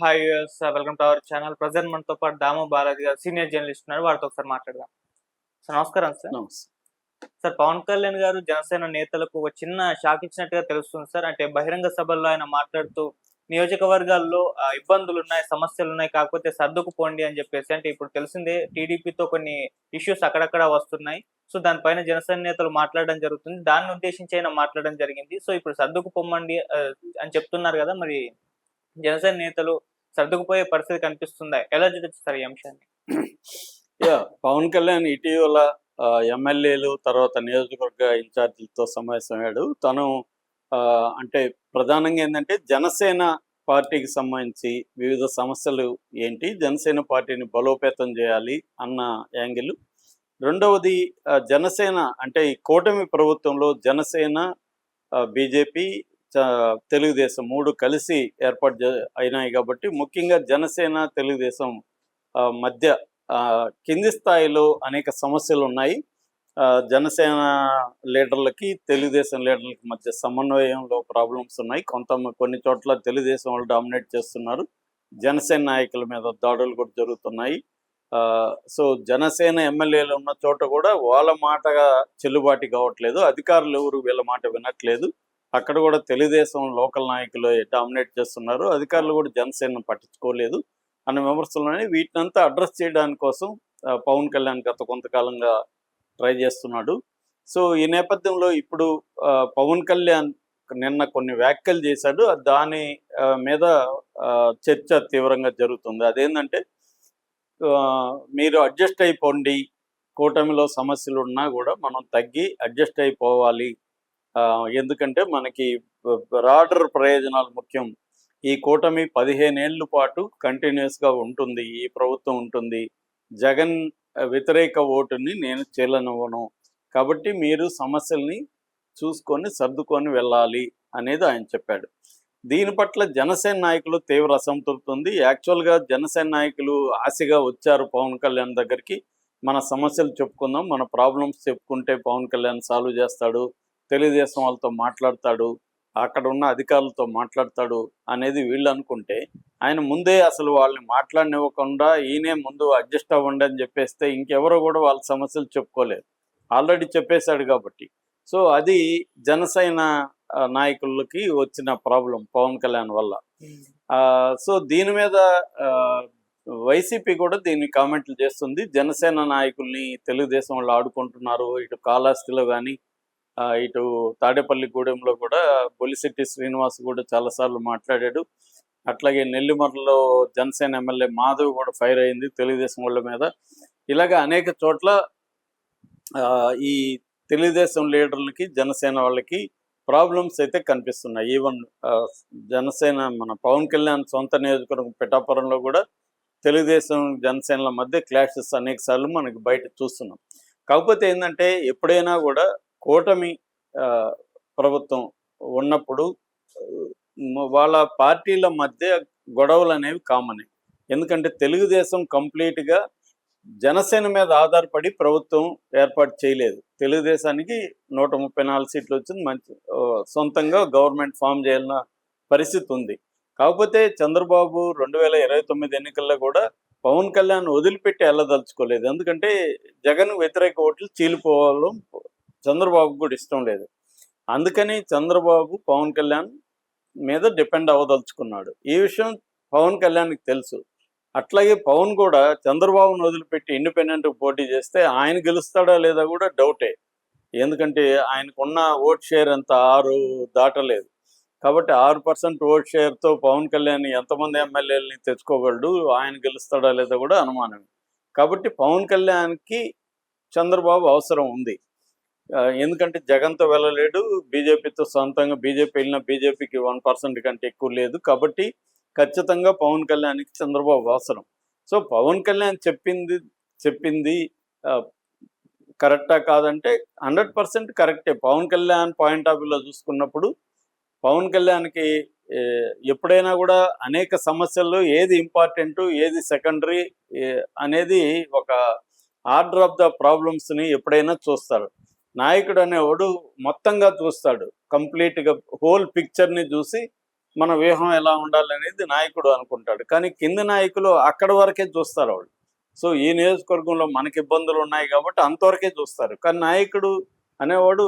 Hi sir welcome to our channel present మనతో పాటు దాము బాలాజీ గారు సీనియర్ జర్నలిస్ట్ ఉన్నారు. వారితో ఒకసారి మాట్లాడదాం. సార్ నమస్కారం సార్ సార్ పవన్ కళ్యాణ్ గారు జనసేన నేతలకు ఒక చిన్న షాక్ ఇచ్చినట్టుగా తెలుస్తుంది సార్ అంటే బహిరంగ సభల్లో ఆయన మాట్లాడుతూ నియోజకవర్గాల్లో ఇబ్బందులు ఉన్నాయి సమస్యలు ఉన్నాయి కాకపోతే సర్దుకుపోండి అని చెప్పేసి అంటే ఇప్పుడు తెలిసిందే టీడీపీతో కొన్ని ఇష్యూస్ అక్కడక్కడ వస్తున్నాయి. సో దానిపైన జనసేన నేతలు మాట్లాడడం జరుగుతుంది. దాన్ని ఉద్దేశించి ఆయన మాట్లాడడం జరిగింది. సో ఇప్పుడు సర్దుకుపోమండి ఆ, అని చెప్తున్నారు కదా మరి జనసేన నేతలు సర్దుకుపోయే పరిస్థితి కనిపిస్తుందా? ఎలా చూడొచ్చు సార్ ఈ అంశాన్ని? యా పవన్ కళ్యాణ్ ఇటీవల ఎమ్మెల్యేలు తర్వాత నియోజకవర్గ ఇన్ఛార్జీలతో సమావేశమయ్యాడు. తను ఆ, అంటే ప్రధానంగా ఏంటంటే జనసేన పార్టీకి సంబంధించి వివిధ సమస్యలు ఏంటి జనసేన పార్టీని బలోపేతం చేయాలి అన్న యాంగిల్. రెండవది జనసేన అంటే ఈ కూటమి ప్రభుత్వంలో జనసేన బీజేపీ తెలుగుదేశం మూడు కలిసి ఏర్పాటు అయినాయి కాబట్టి ముఖ్యంగా జనసేన తెలుగుదేశం ఆ, మధ్య ఆ, కింది స్థాయిలో అనేక సమస్యలు ఉన్నాయి. ఆ, జనసేన లీడర్లకి తెలుగుదేశం లీడర్లకి మధ్య సమన్వయంలో ప్రాబ్లమ్స్ ఉన్నాయి. కొంత కొన్ని చోట్ల తెలుగుదేశం వాళ్ళు డామినేట్ చేస్తున్నారు. జనసేన నాయకుల మీద దాడులు కూడా జరుగుతున్నాయి. ఆ, సో జనసేన ఎమ్మెల్యేలు ఉన్న చోట కూడా వాళ్ళ మాటగా చెల్లుబాటు కావట్లేదు. అధికారులు ఎవరు వీళ్ళ మాట వినట్లేదు. అక్కడ కూడా తెలుగుదేశం లోకల్ నాయకులు డామినేట్ చేస్తున్నారు. అధికారులు కూడా జనసేన పట్టించుకోలేదు. అన్న విమర్శలు వీటిని వీటినంతా అడ్రస్ చేయడానికి కోసం పవన్ కళ్యాణ్ గత కొంతకాలంగా ట్రై చేస్తున్నాడు. సో ఈ నేపథ్యంలో ఇప్పుడు పవన్ కళ్యాణ్ నిన్న కొన్ని వ్యాఖ్యలు చేశాడు. దాని మీద చర్చ తీవ్రంగా జరుగుతుంది. అదేంటంటే మీరు అడ్జస్ట్ అయిపోండి. కూటమిలో సమస్యలు ఉన్నా కూడా మనం తగ్గి అడ్జస్ట్ అయిపోవాలి. ఎందుకంటే మనకి రాడర్ ప్రయోజనాలు ముఖ్యం. ఈ కూటమి పదిహేనేళ్ళ పాటు కంటిన్యూస్గా ఉంటుంది ఈ ప్రభుత్వం ఉంటుంది. జగన్ వ్యతిరేక ఓటుని నేను చెల్లనివ్వను. కాబట్టి మీరు సమస్యల్ని చూసుకొని సర్దుకొని వెళ్ళాలి అనేది ఆయన చెప్పాడు. దీని పట్ల జనసేన నాయకులు తీవ్ర అసంతృప్తి ఉంది యాక్చువల్గా జనసేన నాయకులు ఆశగా వచ్చారు పవన్ కళ్యాణ్ దగ్గరికి. మన సమస్యలు చెప్పుకుందాం. మన ప్రాబ్లమ్స్ చెప్పుకుంటే పవన్ కళ్యాణ్ సాల్వ్ చేస్తాడు. తెలుగుదేశం వాళ్ళతో మాట్లాడతాడు అక్కడ ఉన్న అధికారులతో మాట్లాడతాడు అనేది వీళ్ళు అనుకుంటే ఆయన ముందే అసలు వాళ్ళని మాట్లాడనివ్వకుండా ఈయనే ముందు అడ్జస్ట్ అవ్వండి అని చెప్పేస్తే ఇంకెవరో కూడా వాళ్ళ సమస్యలు చెప్పుకోలేరు. ఆల్రెడీ చెప్పేశాడు కాబట్టి. సో అది జనసేన నాయకులకి వచ్చిన ప్రాబ్లం పవన్ కళ్యాణ్ వల్ల. ఆ, సో దీని మీద వైసీపీ కూడా దీన్ని కామెంట్లు చేస్తుంది. జనసేన నాయకుల్ని తెలుగుదేశం వాళ్ళు ఆడుకుంటున్నారు ఇటు కాళహస్తిలో కానీ ఇటు తాడేపల్లిగూడెంలో కూడా బొలిశెట్టి శ్రీనివాస్ కూడా చాలాసార్లు మాట్లాడాడు. అట్లాగే నెల్లిమర్రలో జనసేన ఎమ్మెల్యే మాధవ్ కూడా ఫైర్ అయింది తెలుగుదేశం వాళ్ళ మీద. ఇలాగ అనేక చోట్ల ఆ, ఈ తెలుగుదేశం లీడర్లకి జనసేన వాళ్ళకి ప్రాబ్లమ్స్ అయితే కనిపిస్తున్నాయి. ఈవెన్ జనసేన మన పవన్ కళ్యాణ్ సొంత నియోజకవర్గం పిఠాపురంలో కూడా తెలుగుదేశం జనసేనల మధ్య క్లాషెస్ అనేక సార్లు మనకి బయట చూస్తున్నాం. కాకపోతే ఏంటంటే ఎప్పుడైనా కూడా కూటమి ప్రభుత్వం ఉన్నప్పుడు వాళ్ళ పార్టీల మధ్య గొడవలు అనేవి కామనే ఎందుకంటే తెలుగుదేశం కంప్లీట్గా జనసేన మీద ఆధారపడి ప్రభుత్వం ఏర్పాటు చేయలేదు. తెలుగుదేశానికి నూట ముప్పై నాలుగు సీట్లు వచ్చింది మంచి సొంతంగా గవర్నమెంట్ ఫామ్ చేయాలన్న పరిస్థితి ఉంది. కాకపోతే చంద్రబాబు రెండు వేల ఇరవై తొమ్మిది ఎన్నికల్లో కూడా పవన్ కళ్యాణ్ వదిలిపెట్టి వెళ్ళదలుచుకోలేదు ఎందుకంటే జగన్ వ్యతిరేక ఓట్లు చీలిపోవడం చంద్రబాబు కూడా ఇష్టం లేదు. అందుకని చంద్రబాబు పవన్ కళ్యాణ్ మీద డిపెండ్ అవ్వదలుచుకున్నాడు. ఈ విషయం పవన్ కళ్యాణ్కి తెలుసు. అట్లాగే పవన్ కూడా చంద్రబాబును వదిలిపెట్టి ఇండిపెండెంట్ పోటీ చేస్తే ఆయన గెలుస్తాడా లేదా కూడా డౌటే. ఎందుకంటే ఆయనకున్న ఓట్ షేర్ అంత ఆరు దాటలేదు. కాబట్టి ఆరు పర్సెంట్ ఓట్ షేర్తో పవన్ కళ్యాణ్ ఎంతమంది ఎమ్మెల్యేలని తెచ్చుకోగలడు ఆయన గెలుస్తాడా లేదా కూడా అనుమానం కాబట్టి పవన్ కళ్యాణ్కి చంద్రబాబు అవసరం ఉంది. ఎందుకంటే జగన్తో వెళ్ళలేడు బీజేపీతో సొంతంగా బీజేపీ వెళ్ళిన బీజేపీకి వన్ పర్సెంట్ కంటే ఎక్కువ లేదు. కాబట్టి ఖచ్చితంగా పవన్ కళ్యాణ్కి చంద్రబాబు అవసరం. సో పవన్ కళ్యాణ్ చెప్పింది చెప్పింది కరెక్టా కాదంటే హండ్రెడ్ పర్సెంట్ కరెక్టే. పవన్ కళ్యాణ్ పాయింట్ ఆఫ్ వ్యూలో చూసుకున్నప్పుడు పవన్ కళ్యాణ్కి ఎప్పుడైనా కూడా అనేక సమస్యల్లో ఏది ఇంపార్టెంట్ ఏది సెకండరీ అనేది ఒక ఆర్డర్ ఆఫ్ ద ప్రాబ్లమ్స్ని ఎప్పుడైనా చూస్తారు. నాయకుడు అనేవాడు మొత్తంగా చూస్తాడు. కంప్లీట్గా హోల్ పిక్చర్ని చూసి మన వ్యూహం ఎలా ఉండాలనేది నాయకుడు అనుకుంటాడు. కానీ కింది నాయకులు అక్కడ వరకే చూస్తారు వాళ్ళు. సో ఈ నియోజకవర్గంలో మనకి ఇబ్బందులు ఉన్నాయి కాబట్టి అంతవరకే చూస్తారు. కానీ నాయకుడు అనేవాడు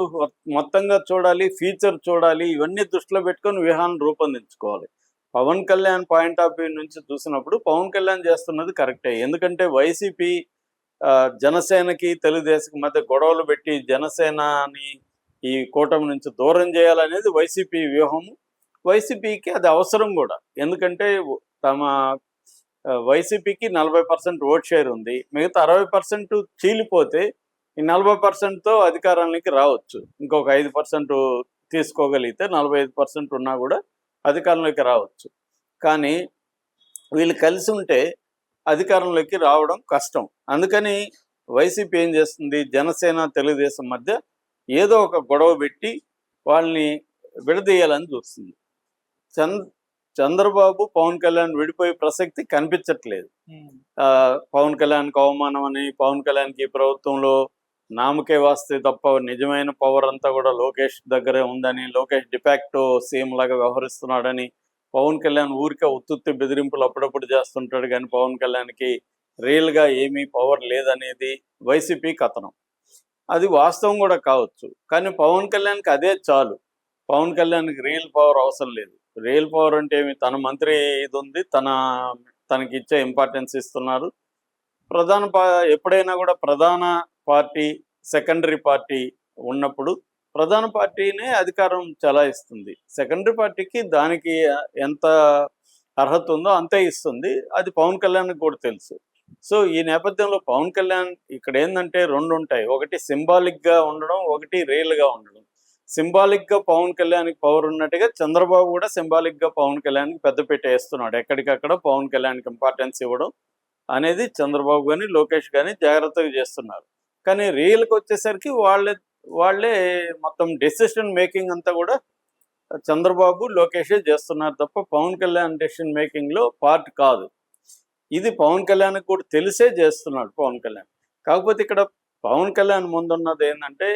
మొత్తంగా చూడాలి ఫీచర్ చూడాలి ఇవన్నీ దృష్టిలో పెట్టుకొని వ్యూహాన్ని రూపొందించుకోవాలి. Pawan Kalyan point of view నుంచి చూసినప్పుడు పవన్ కళ్యాణ్ చేస్తున్నది కరెక్టే. ఎందుకంటే వైసీపీ జనసేనకి తెలుగుదేశం మధ్య గొడవలు పెట్టి జనసేనని ఈ కూటమి నుంచి దూరం చేయాలనేది వైసీపీ వ్యూహం వైసీపీకి అది అవసరం కూడా. ఎందుకంటే తమ వైసీపీకి నలభై పర్సెంట్ ఓట్ షేర్ ఉంది. మిగతా అరవై పర్సెంట్ చీలిపోతే ఈ నలభై పర్సెంట్తో అధికారానికి రావచ్చు. ఇంకొక ఐదు పర్సెంట్ తీసుకోగలిగితే నలభై ఐదు పర్సెంట్ ఉన్నా కూడా అధికారంలోకి రావచ్చు. కానీ వీళ్ళు కలిసి ఉంటే అధికారంలోకి రావడం కష్టం. అందుకని వైసీపీ ఏం చేస్తుంది? జనసేన తెలుగుదేశం మధ్య ఏదో ఒక గొడవ పెట్టి వాళ్ళని విడదీయాలని చూస్తుంది. చంద్ చంద్రబాబు పవన్ కళ్యాణ్ విడిపోయే ప్రసక్తి కనిపించట్లేదు. పవన్ కళ్యాణ్కి అవమానం అని పవన్ కళ్యాణ్కి ప్రభుత్వంలో నామకే వాస్తే తప్ప నిజమైన పవర్ అంతా కూడా లోకేష్ దగ్గరే ఉందని లోకేష్ డిఫాక్టో సీఎం లాగా వ్యవహరిస్తున్నాడని పవన్ కళ్యాణ్ ఊరికే ఉత్తుత్తి బెదిరింపులు అప్పుడప్పుడు చేస్తుంటాడు కానీ పవన్ కళ్యాణ్కి రియల్గా ఏమీ పవర్ లేదనేది వైసీపీ కథనం. అది వాస్తవం కూడా కావచ్చు. కానీ పవన్ కళ్యాణ్కి అదే చాలు. పవన్ కళ్యాణ్కి రియల్ పవర్ అవసరం లేదు. రియల్ పవర్ అంటే ఏమి? తన మంత్రి ఇది ఉంది తన తనకి ఇచ్చే ఇంపార్టెన్స్ ఇస్తున్నారు ప్రధాన ఎప్పుడైనా కూడా ప్రధాన పార్టీ సెకండరీ పార్టీ ఉన్నప్పుడు ప్రధాన పార్టీనే అధికారం చలాయిస్తుంది. సెకండరీ పార్టీకి దానికి ఎంత అర్హత ఉందో అంతే ఇస్తుంది. అది పవన్ కళ్యాణ్కి కూడా తెలుసు. సో ఈ నేపథ్యంలో పవన్ కళ్యాణ్ ఇక్కడ ఏంటంటే రెండు ఉంటాయి. ఒకటి సింబాలిక్గా ఉండడం ఒకటి రియల్గా ఉండడం. సింబాలిక్గా పవన్ కళ్యాణ్కి పవర్ ఉన్నట్టుగా చంద్రబాబు కూడా సింబాలిక్గా పవన్ కళ్యాణ్కి పెద్దపీట వేస్తున్నాడు. ఎక్కడికక్కడ పవన్ కళ్యాణ్కి ఇంపార్టెన్స్ ఇవ్వడం అనేది చంద్రబాబు కానీ లోకేష్ కానీ జాగ్రత్తగా చేస్తున్నారు. కానీ రియల్కి వచ్చేసరికి వాళ్ళే వాళ్ళే మొత్తం డెసిషన్ మేకింగ్ అంతా కూడా చంద్రబాబు లోకేషే చేస్తున్నారు తప్ప పవన్ కళ్యాణ్ డెసిషన్ మేకింగ్లో పార్ట్ కాదు. ఇది పవన్ కళ్యాణ్ కూడా తెలిసే చేస్తున్నాడు పవన్ కళ్యాణ్. కాకపోతే ఇక్కడ పవన్ కళ్యాణ్ ముందున్నది ఏంటంటే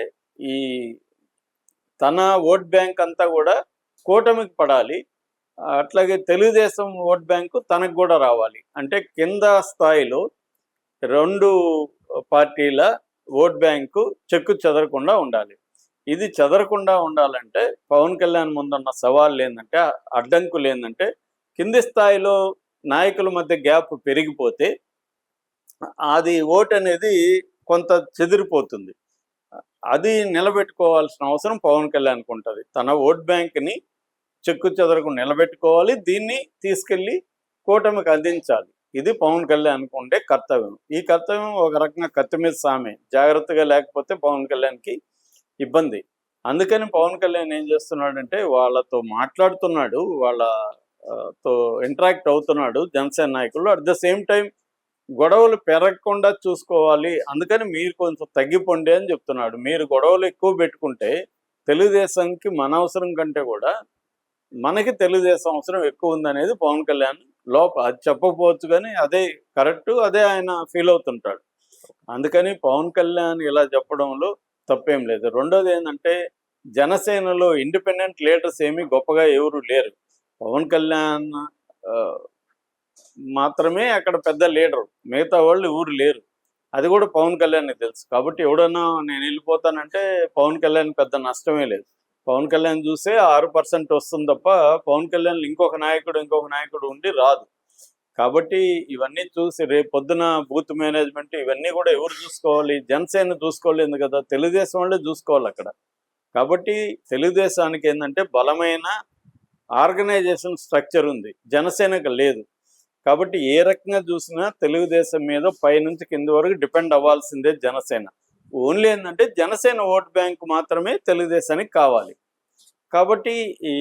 ఈ తన ఓట్ బ్యాంక్ అంతా కూడా కూటమికి పడాలి. అట్లాగే తెలుగుదేశం ఓట్ బ్యాంకు తనకు కూడా రావాలి. అంటే కింద స్థాయిలో రెండు పార్టీల ఓట్ బ్యాంకు చెక్కు చెదరకుండా ఉండాలి. ఇది చెదరకుండా ఉండాలంటే పవన్ కళ్యాణ్ ముందున్న సవాళ్ళు ఏంటంటే అడ్డంకులు ఏంటంటే కింది స్థాయిలో నాయకుల మధ్య గ్యాప్ పెరిగిపోతే అది ఓట్ అనేది కొంత చెదిరిపోతుంది. అది నిలబెట్టుకోవాల్సిన అవసరం పవన్ కళ్యాణ్కి ఉంటుంది. తన ఓట్ బ్యాంక్ని చెక్కు చెదరకు నిలబెట్టుకోవాలి. దీన్ని తీసుకెళ్ళి కూటమికి అందించాలి. ఇది పవన్ కళ్యాణ్కి ఉండే కర్తవ్యం. ఈ కర్తవ్యం ఒక రకంగా కత్తి మీద సామే. జాగ్రత్తగా లేకపోతే పవన్ కళ్యాణ్కి ఇబ్బంది. అందుకని పవన్ కళ్యాణ్ ఏం చేస్తున్నాడంటే వాళ్ళతో మాట్లాడుతున్నాడు వాళ్ళ తో ఇంటరాక్ట్ అవుతున్నాడు జనసేన నాయకులు. అట్ ద సేమ్ టైం గొడవలు పెరగకుండా చూసుకోవాలి. అందుకని మీరు కొంచెం తగ్గిపోండి అని చెప్తున్నాడు. మీరు గొడవలు ఎక్కువ పెట్టుకుంటే తెలుగుదేశంకి మన అవసరం కంటే కూడా మనకి తెలుగుదేశం అవసరం ఎక్కువ ఉందనేది పవన్ కళ్యాణ్ లోప అది చెప్పకపోవచ్చు కానీ అదే కరెక్ట్ అదే ఆయన ఫీల్ అవుతుంటాడు. అందుకని పవన్ కళ్యాణ్ ఇలా చెప్పడంలో తప్పేం లేదు. రెండోది ఏంటంటే జనసేనలో ఇండిపెండెంట్ లీడర్స్ ఏమీ గొప్పగా ఎవరు లేరు. పవన్ కళ్యాణ్ ఆ, మాత్రమే అక్కడ పెద్ద లీడర్. మిగతా వాళ్ళు ఊరు లేరు. అది కూడా పవన్ కళ్యాణ్ తెలుసు. కాబట్టి ఎవడన్నా నేను వెళ్ళిపోతానంటే పవన్ కళ్యాణ్ పెద్ద నష్టమే లేదు. పవన్ కళ్యాణ్ చూసే ఆరు పర్సెంట్ వస్తుంది తప్ప పవన్ కళ్యాణ్ ఇంకొక నాయకుడు ఇంకొక నాయకుడు ఉండి రాదు. కాబట్టి ఇవన్నీ చూసి రేపు పొద్దున బూత్ మేనేజ్మెంట్ ఇవన్నీ కూడా ఎవరు చూసుకోవాలి? జనసేన చూసుకోలేదు కదా తెలుగుదేశం వాళ్ళే చూసుకోవాలి అక్కడ. కాబట్టి తెలుగుదేశానికి ఏంటంటే బలమైన ఆర్గనైజేషన్ స్ట్రక్చర్ ఉంది జనసేనకు లేదు. కాబట్టి ఏ రకంగా చూసినా తెలుగుదేశం మీద పైనుంచి కింద వరకు డిపెండ్ అవ్వాల్సిందే జనసేన. ఓన్లీ ఏంటంటే జనసేన ఓట్ బ్యాంక్ మాత్రమే తెలుగుదేశానికి కావాలి. కాబట్టి ఈ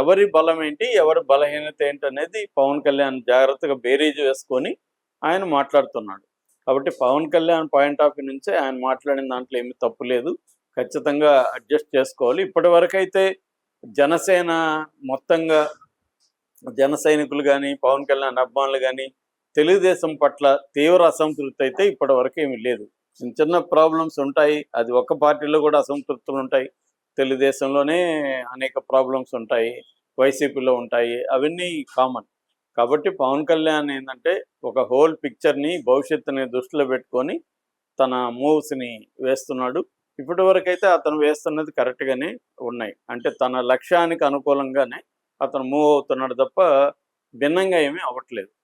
ఎవరి బలం ఏంటి ఎవరి బలహీనత ఏంటి అనేది పవన్ కళ్యాణ్ జాగ్రత్తగా బేరీజ్ వేసుకొని ఆయన మాట్లాడుతున్నాడు. కాబట్టి Pawan Kalyan point of view నుంచే ఆయన మాట్లాడిన దాంట్లో ఏమీ తప్పు లేదు. ఖచ్చితంగా అడ్జస్ట్ చేసుకోవాలి. ఇప్పటి వరకైతే జనసేన మొత్తంగా జన సైనికులు కానీ పవన్ కళ్యాణ్ అభిమానులు కానీ తెలుగుదేశం పట్ల తీవ్ర అసంతృప్తి అయితే ఇప్పటి వరకు ఏమీ లేదు. చిన్న చిన్న ప్రాబ్లమ్స్ ఉంటాయి. అది ఒక్క పార్టీలో కూడా అసంతృప్తులు ఉంటాయి. తెలుగుదేశంలోనే అనేక ప్రాబ్లమ్స్ ఉంటాయి. వైసీపీలో ఉంటాయి. అవన్నీ కామన్ కాబట్టి పవన్ కళ్యాణ్ ఏంటంటే ఒక హోల్ పిక్చర్ని భవిష్యత్తుని దృష్టిలో పెట్టుకొని తన మూవ్స్ని వేస్తున్నాడు. ఇప్పటి వరకైతే అతను వేస్తున్నది కరెక్ట్గానే ఉన్నాయి. అంటే తన లక్ష్యానికి అనుకూలంగానే అతను మూవ్ అవుతున్నాడు తప్ప భిన్నంగా ఏమీ అవ్వట్లేదు.